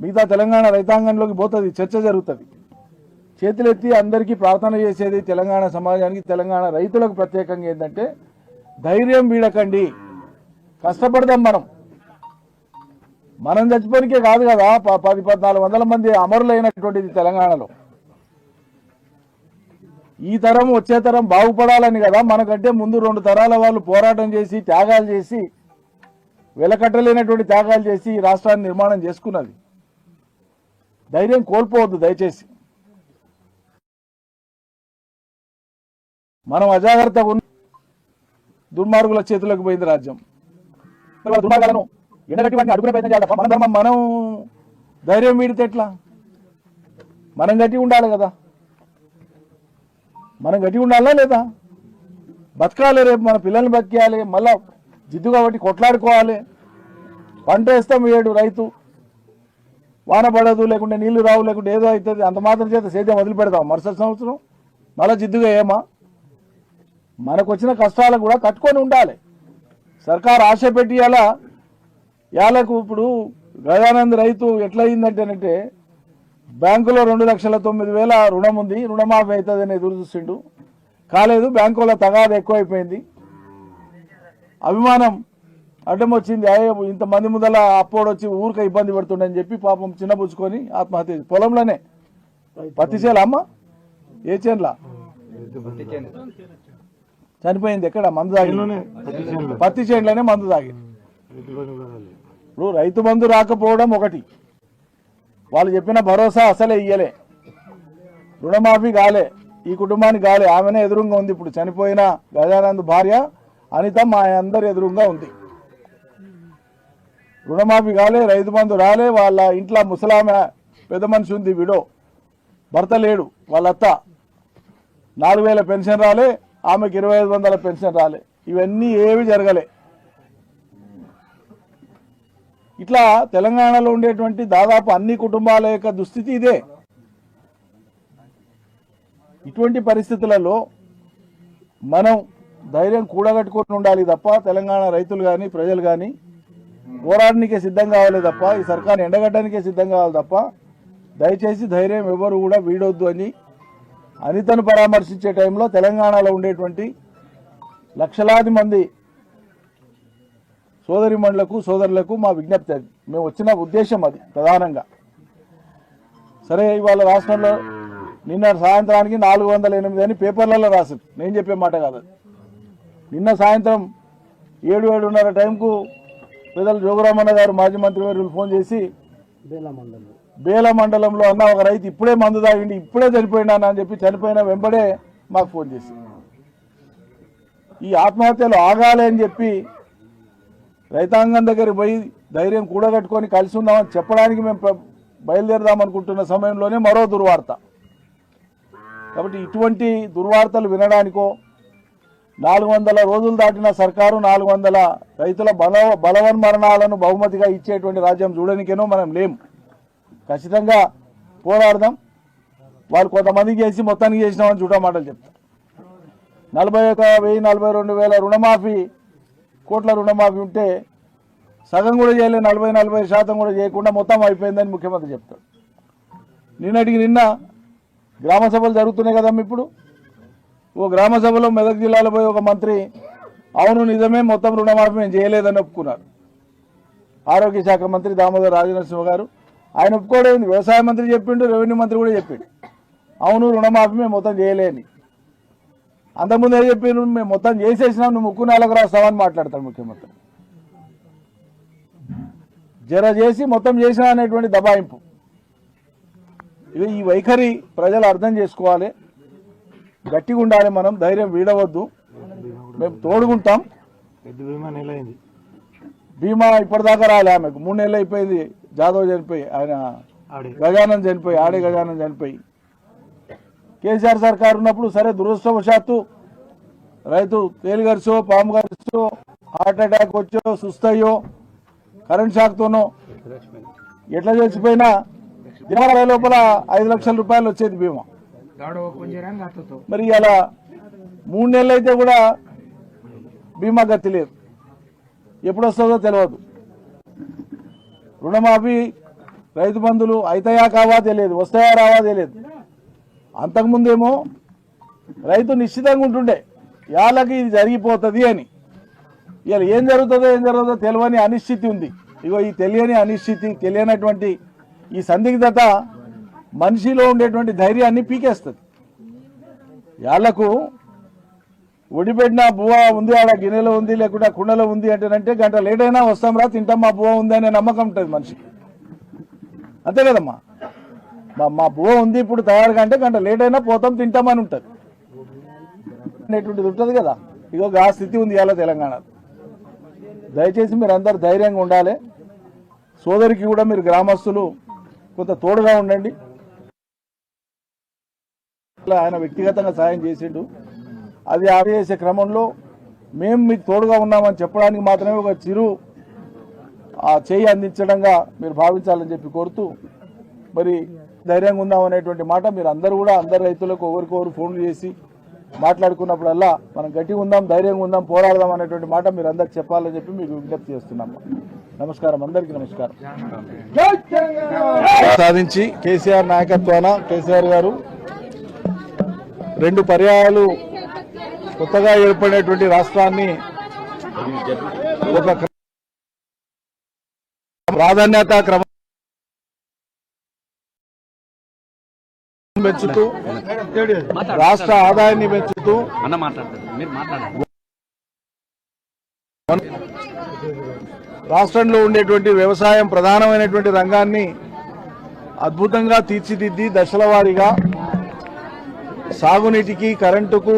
మిగతా తెలంగాణ రైతాంగంలోకి పోతుంది చర్చ జరుగుతుంది. చేతులెత్తి అందరికీ ప్రార్థన చేసేది తెలంగాణ సమాజానికి తెలంగాణ రైతులకు ప్రత్యేకంగా ఏంటంటే ధైర్యం వీడకండి. కష్టపడదాం మనం. మనం చచ్చిపోనికే కాదు కదా ప- పది పద్నాలుగు వందల మంది అమరులైనటువంటిది తెలంగాణలో. ఈ తరం వచ్చే తరం బాగుపడాలని కదా మనకంటే ముందు రెండు తరాల వాళ్ళు పోరాటం చేసి త్యాగాలు చేసి వెలకట్టలేనటువంటి త్యాగాలు చేసి ఈ రాష్ట్రాన్ని నిర్మాణం చేసుకున్నది. ధైర్యం కోల్పోవద్దు దయచేసి. మనం అజాగ్రత్తగా ఉన్న దుర్మార్గుల చేతులకు పోయింది రాజ్యం. దుర్మార్గాలను ఎండగట్టి వాటిని అడుగునే ప్రయత్నం చేయాలి మన ధర్మం మనం ధైర్యం వీడితే ఎట్లా? మనం గట్టి ఉండాలి కదా. మనం గట్టి ఉండాలా లేదా? బతకాలి రేపు మన పిల్లల్ని బతికేయాలి మళ్ళా జిద్దు కాబట్టి కొట్లాడుకోవాలి. పంట వేస్తాం ఏడు రైతు. వాన పడదు లేకుంటే నీళ్ళు రావు లేకుంటే ఏదో అవుతుంది. అంత మాత్రం చేత సేద్యం వదిలిపెడతాం. మరుసటి సంవత్సరం మళ్ళీ జిద్దుగా ఏమా? మనకు వచ్చిన కష్టాలు కూడా తట్టుకొని ఉండాలి. సర్కార్ ఆశ పెట్టి అలా యాలకు ఇప్పుడు గజానంద్ రైతు ఎట్లయిందంటేనంటే బ్యాంకులో రెండు లక్షల తొమ్మిది వేల రుణం ఉంది రుణమాఫీ అవుతుందని ఎదురు చూసిండు కాలేదు బ్యాంకులో తగాద ఎక్కువైపోయింది. అభిమానం అడ్డం వచ్చింది అయ్యే ఇంతమంది ముందల అప్పోడు వచ్చి ఊరిక ఇబ్బంది పడుతుండని చెప్పి పాపం చిన్నబుచ్చుకొని ఆత్మహత్య పొలంలోనే. పత్తి చేల అమ్మ? ఏ చేనులా? చనిపోయింది ఎక్కడ? మందు తాగి పత్తి చేనులోనే మందు తాగి ఇప్పుడు రైతు బంధు రాకపోవడం ఒకటి. వాళ్ళు చెప్పిన భరోసా అసలే ఇయ్యలే. రుణమాఫీ కాలే. ఈ కుటుంబానికి కాలే. ఆమెనే ఎదురుగా ఉంది ఇప్పుడు. చనిపోయిన గజానంద్ భార్య అనిత మా అందరి ఎదురుగా ఉంది. రుణమాఫీ కాలే రైతు బంధు రాలే వాళ్ళ ఇంట్లో ముసలామె పెద్ద మనిషి ఉంది విడో. భర్త లేడు వాళ్ళ అత్త నాలుగు వేల పెన్షన్ రాలే ఆమెకి ఇరవై ఐదు వందల పెన్షన్ రాలే. ఇవన్నీ ఏవి జరగలే. ఇట్లా తెలంగాణలో ఉండేటువంటి దాదాపు అన్ని కుటుంబాల యొక్క దుస్థితి ఇదే. ఇటువంటి పరిస్థితులలో మనం ధైర్యం కూడగట్టుకొని ఉండాలి తప్ప తెలంగాణ రైతులు కానీ ప్రజలు కానీ పోరాడడానికే సిద్ధం కావాలి తప్ప ఈ సర్కార్ ఎండగట్టడానికే సిద్ధం కావాలి తప్ప దయచేసి ధైర్యం ఎవరు కూడా వీడొద్దు అని అనితను పరామర్శించే టైంలో తెలంగాణలో ఉండేటువంటి లక్షలాది మంది సోదరిమణులకు సోదరులకు మా విజ్ఞప్తి అది. మేము వచ్చిన ఉద్దేశం అది ప్రధానంగా. సరే ఇవాళ రాష్ట్రంలో నిన్న సాయంత్రానికి నాలుగు వందల ఎనిమిది అని పేపర్లలో రాసింది. నేను చెప్పే మాట కాదు. నిన్న సాయంత్రం ఏడు ఏడున్నర టైంకు పెద్దలు జోగురామన్న గారు మాజీ మంత్రి వర్యులు ఫోన్ చేసి బేల మండలంలో అన్న ఒక రైతు ఇప్పుడే మందు తాగిండి ఇప్పుడే చనిపోయినా అని చెప్పి చనిపోయిన వెంబడే మాకు ఫోన్ చేసి. ఈ ఆత్మహత్యలు ఆగాలి అని చెప్పి రైతాంగం దగ్గర పోయి ధైర్యం కూడగట్టుకొని కలిసి ఉందామని చెప్పడానికి మేము బయలుదేరదాం అనుకుంటున్న సమయంలోనే మరో దుర్వార్త. కాబట్టి ఇటువంటి దుర్వార్తలు వినడానికో నాలుగు వందల రోజులు దాటిన సర్కారు నాలుగు వందల రైతుల బల బలవన్మరణాలను బహుమతిగా ఇచ్చేటువంటి రాజ్యం చూడనికేనో మనం లేం. ఖచ్చితంగా పోరాడదాం. వాళ్ళు కొంతమందికి చేసి మొత్తానికి చేసినామని చూడ మాటలు చెప్తారు. నలభై ఒక వెయ్యి నలభై రెండు వేల రుణమాఫీ కోట్ల రుణమాఫీ ఉంటే సగం కూడా చేయలేదు నలభై నలభై శాతం కూడా చేయకుండా మొత్తం అయిపోయిందని ముఖ్యమంత్రి చెప్తాడు. నిన్నటికి నిన్న గ్రామ సభలు జరుగుతున్నాయి కదా ఇప్పుడు? ఓ గ్రామ సభలో మెదక్ జిల్లాలో పోయి ఒక మంత్రి అవును నిజమే మొత్తం రుణమాఫీ మేము చేయలేదని ఒప్పుకున్నారు. ఆరోగ్య శాఖ మంత్రి దామోదర్ రాజనరసింహ గారు ఆయన ఒప్పుకోవడం వ్యవసాయ మంత్రి చెప్పిండు రెవెన్యూ మంత్రి కూడా చెప్పిండు. అవును రుణమాఫీ మేము మొత్తం చేయలేని. అంతకుముందు ఏం చెప్పిండు మేము మొత్తం చేసేసినాం నువ్వు ముక్కు నెలకు రాస్తావని మాట్లాడతాడు ముఖ్యమంత్రి. జర చేసి మొత్తం చేసినా అనేటువంటి దబాయింపు. ఇది ఈ వైఖరి ప్రజలు అర్థం చేసుకోవాలి. గట్టిగా ఉండాలి మనం ధైర్యం వీడవద్దు. మేము తోడుకుంటాం పెద్ద బీమా ఇప్పటిదాకా రాలే ఆమెకు. మూడు నెలలు అయిపోయింది. జాదవ్ చనిపోయి ఆయన ఆడే. గజానం చనిపోయి ఆడే గజానం చనిపోయి. కేసీఆర్ సర్కారు ఉన్నప్పుడు సరే దురదృష్టవశాత్తు రైతు తేలిగరిచో పాము గరిచో హార్ట్ అటాక్ వచ్చో సుస్తయ్యో కరెంట్ షాక్తోనో ఎట్లా చచ్చిపోయినా దినాల లోపల ఐదు లక్షల రూపాయలు వచ్చేది బీమా. మరి అలా మూడు నెలలు అయితే కూడా బీమా గతి లేదు. ఎప్పుడు వస్తుందో తెలియదు రుణమాఫీ రైతు బంధులు అయితాయా కావా తెలియదు వస్తాయా రావా తెలియదు. అంతకుముందేమో రైతు నిశ్చితంగా ఉంటుండే యాళ్ళకి ఇది జరిగిపోతుంది అని. ఇవాళ ఏం జరుగుతుందో ఏం జరుగుతుందో తెలియని అనిశ్చితి ఉంది. ఇగో ఈ తెలియని అనిశ్చితి తెలియనటువంటి ఈ సందిగ్ధత మనిషిలో ఉండేటువంటి ధైర్యాన్ని పీకేస్తుంది. యాళ్ళకు ఒడిపెట్టిన బువ్వ ఉంది ఆడ గిన్నెలో ఉంది లేకుంటే కుండలో ఉంది అంటేనంటే గంట లేట్ అయినా వస్తాం రా తింటాం మా బువ్వ ఉంది అనే నమ్మకం ఉంటుంది మనిషికి. అంతే కదమ్మా? మా మా బువ్వ ఉంది ఇప్పుడు తయారుగా అంటే గంట లేట్ అయినా పోతాం తింటామని ఉంటుంది. అనేటువంటిది ఉంటుంది కదా? ఇగో ఆ స్థితి ఉంది ఇవాళ తెలంగాణ దయచేసి మీరు అందరు ధైర్యంగా ఉండాలి. సోదరికి కూడా మీరు గ్రామస్తులు కొంత తోడుగా ఉండండి. ఆయన వ్యక్తిగతంగా సాయం చేసిండు. అది ఆపేసే క్రమంలో మేము మీకు తోడుగా ఉన్నామని చెప్పడానికి మాత్రమే ఒక చిరు ఆ చేయి అందించడంగా మీరు భావించాలని చెప్పి కోరుతూ మరి ధైర్యంగా ఉందాం అనేటువంటి మాట మీరు అందరూ కూడా అందరు రైతులకు ఒకరికొకరు ఫోన్లు చేసి మాట్లాడుకున్నప్పుడల్లా మనం గట్టిగా ఉందాం ధైర్యంగా ఉందాం పోరాడదాం అనేటువంటి మాట మీరు అందరికి చెప్పాలని చెప్పి మీకు విజ్ఞప్తి చేస్తున్నాం. నమస్కారం అందరికీ నమస్కారం. సాధించి కేసీఆర్ నాయకత్వాన కేసీఆర్ గారు రెండు పర్యాయాలు కొత్తగా ఏర్పడినటువంటి రాష్ట్రాన్ని ఒక ప్రాధాన్యత క్రమం పెంచుతూ రాష్ట్ర ఆదాయాన్ని పెంచుతూ రాష్ట్రంలో ఉండేటువంటి వ్యవసాయం ప్రధానమైనటువంటి రంగాన్ని అద్భుతంగా తీర్చిదిద్ది దశల వారీగా సాగునీటికి కరెంటుకు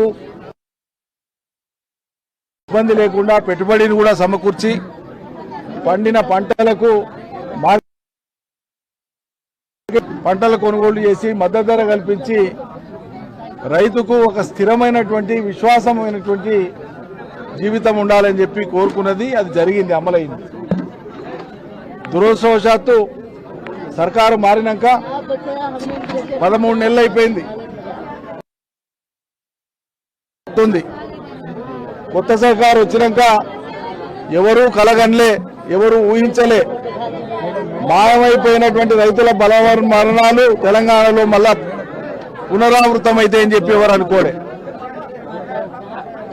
ఇబ్బంది లేకుండా పెట్టుబడిని కూడా సమకూర్చి పండిన పంటలకు పంటల కొనుగోలు చేసి మద్దతు ధర కల్పించి రైతుకు ఒక స్థిరమైనటువంటి విశ్వాసమైనటువంటి జీవితం ఉండాలని చెప్పి కోరుకున్నది. అది జరిగింది అమలైంది. దురదృష్టవశాత్తు సర్కారు మారినాక పదమూడు నెలలు అయిపోయింది. ఉంది కొత్త సర్కారు వచ్చినాక ఎవరూ కలగనలే ఎవరు ఊహించలే. మాయమైపోయినటువంటి రైతుల బలవరు మరణాలు తెలంగాణలో మళ్ళా పునరావృతం అయితే అని చెప్పి ఎవరు అనుకోలే.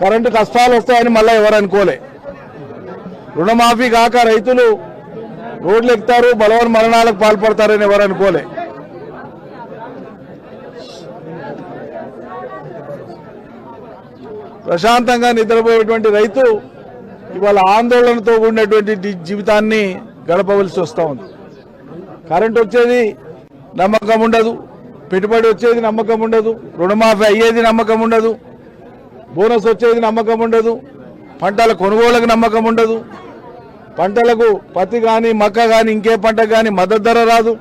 కరెంటు కష్టాలు వస్తాయని మళ్ళీ ఎవరు అనుకోలే. రుణమాఫీ కాక రైతులు రోడ్లు ఎక్కుతారు బలవన్ మరణాలకు పాల్పడతారని ఎవరు అనుకోలే. ప్రశాంతంగా నిద్రపోయేటువంటి రైతు ఇవాళ ఆందోళనతో కూడినటువంటి జీవితాన్ని గడపవలసి వస్తూ ఉంది. కరెంట్ వచ్చేది నమ్మకం ఉండదు. పెట్టుబడి వచ్చేది నమ్మకం ఉండదు. రుణమాఫీ అయ్యేది నమ్మకం ఉండదు. బోనస్ వచ్చేది నమ్మకం ఉండదు. పంటల కొనుగోలకు నమ్మకం ఉండదు. పంటలకు పత్తి కానీ మక్క కానీ ఇంకే పంట కానీ మద్దతు ధర రాదు.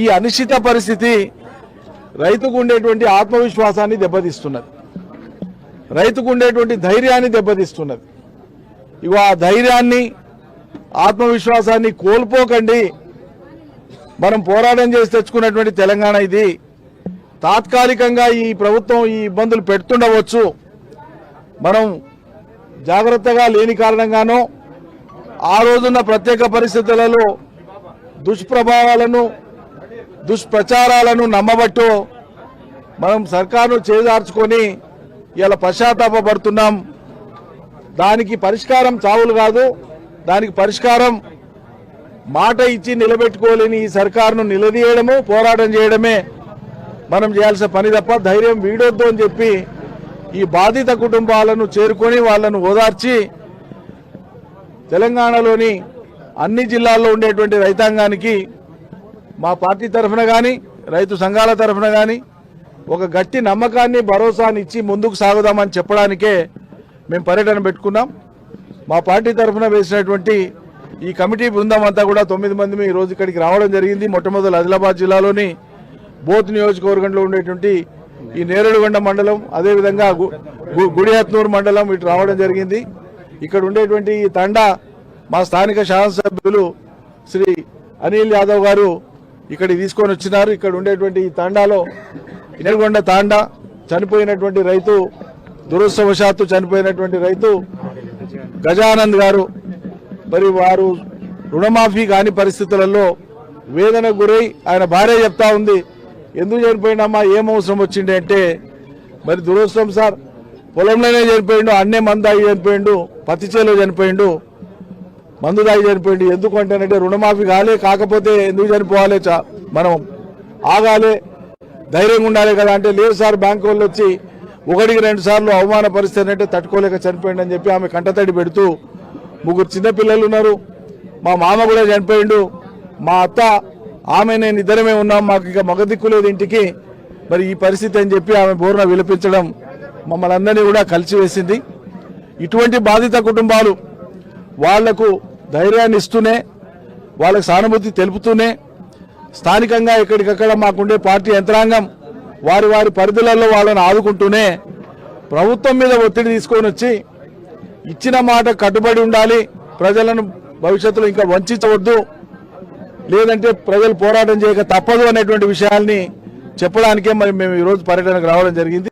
ఈ అనిశ్చిత పరిస్థితి రైతుకు ఉండేటువంటి ఆత్మవిశ్వాసాన్ని దెబ్బతీస్తున్నది. రైతుకు ఉండేటువంటి ధైర్యాన్ని దెబ్బతీస్తున్నది. ఇగో ఆ ధైర్యాన్ని ఆత్మవిశ్వాసాన్ని కోల్పోకండి. మనం పోరాటం చేసి తెచ్చుకున్నటువంటి తెలంగాణ ఇది. తాత్కాలికంగా ఈ ప్రభుత్వం ఈ ఇబ్బందులు పెడుతుండవచ్చు. మనం జాగ్రత్తగా లేని కారణంగానో ఆ రోజున్న ప్రత్యేక పరిస్థితులలో దుష్ప్రభావాలను దుష్ప్రచారాలను నమ్మబట్టు మనం సర్కారును చేజార్చుకొని ఇలా పశ్చాత్తాపడుతున్నాం దానికి పరిష్కారం చావులు కాదు. దానికి పరిష్కారం మాట ఇచ్చి నిలబెట్టుకోలేని ఈ సర్కారును నిలదీయడము పోరాటం చేయడమే మనం చేయాల్సిన పని తప్ప ధైర్యం వీడొద్దు అని చెప్పి ఈ బాధిత కుటుంబాలను చేరుకొని వాళ్ళను ఓదార్చి తెలంగాణలోని అన్ని జిల్లాల్లో ఉండేటువంటి రైతాంగానికి మా పార్టీ తరఫున కానీ రైతు సంఘాల తరఫున కానీ ఒక గట్టి నమ్మకాన్ని భరోసాని ఇచ్చి ముందుకు సాగుదామని చెప్పడానికే మేము పర్యటన పెట్టుకున్నాం. మా పార్టీ తరఫున వేసినటువంటి ఈ కమిటీ బృందం అంతా కూడా తొమ్మిది మంది ఈ రోజు ఇక్కడికి రావడం జరిగింది. మొట్టమొదటి ఆదిలాబాద్ జిల్లాలోని బోత్ నియోజకవర్గంలో ఉండేటువంటి ఈ నేరేడుగొండ మండలం అదేవిధంగా గు- గు- గుడిహత్నూరు మండలం ఇటు రావడం జరిగింది. ఇక్కడ ఉండేటువంటి ఈ తండా మా స్థానిక శాసనసభ్యులు శ్రీ అనిల్ యాదవ్ గారు ఇక్కడికి తీసుకొని వచ్చినారు. ఇక్కడ ఉండేటువంటి ఈ తాండాలో ఇనగొండ తాండా చనిపోయినటువంటి రైతు దురదృష్టవశాత్తు చనిపోయినటువంటి రైతు గజానంద్ గారు. మరి వారు రుణమాఫీ కాని పరిస్థితులలో వేదన గురై ఆయన భార్య చెప్తా ఉంది ఎందుకు చనిపోయినమ్మా ఏం అవసరం వచ్చింది? అంటే మరి దురదృష్టం సార్ పొలంలోనే చనిపోయిండు అన్నే మందు దాగి చనిపోయిండు పత్తి చేలో చనిపోయిండు మందు దాగి చనిపోయిండు. ఎందుకు? అంటేనంటే రుణమాఫీ కాలే కాకపోతే ఎందుకు చనిపోవాలి? చా- మనం ఆగాలి ధైర్యంగా ఉండాలి కదా అంటే లేదు సార్ బ్యాంకు వాళ్ళు వచ్చి ఒకటికి రెండు సార్లు అవమాన పరిస్థితి అంటే తట్టుకోలేక చనిపోయింది అని చెప్పి ఆమె కంటతడి పెడుతూ ముగ్గురు చిన్నపిల్లలు ఉన్నారు. మా మామ కూడా చనిపోయిండు. మా అత్త ఆమె నేను ఇద్దరమే ఉన్నాం మాకు ఇక మగ దిక్కు లేదు ఇంటికి. మరి ఈ పరిస్థితి అని చెప్పి ఆమె బోర్న విలపించడం మమ్మల్ని అందరినీ కూడా కలిసివేసింది. ఇటువంటి బాధిత కుటుంబాలు వాళ్ళకు ధైర్యాన్ని ఇస్తూనే వాళ్ళకు సానుభూతి తెలుపుతూనే స్థానికంగా ఎక్కడికక్కడ మాకుండే పార్టీ యంత్రాంగం వారి వారి పరిధులలో వాళ్ళని ఆదుకుంటూనే ప్రభుత్వం మీద ఒత్తిడి తీసుకొని వచ్చి ఇచ్చిన మాట కట్టుబడి ఉండాలి ప్రజలను భవిష్యత్తులో ఇంకా వంచవద్దు లేదంటే ప్రజలు పోరాటం చేయక తప్పదు అనేటువంటి విషయాల్ని చెప్పడానికే మరి మేము ఈరోజు పర్యటనకు రావడం జరిగింది.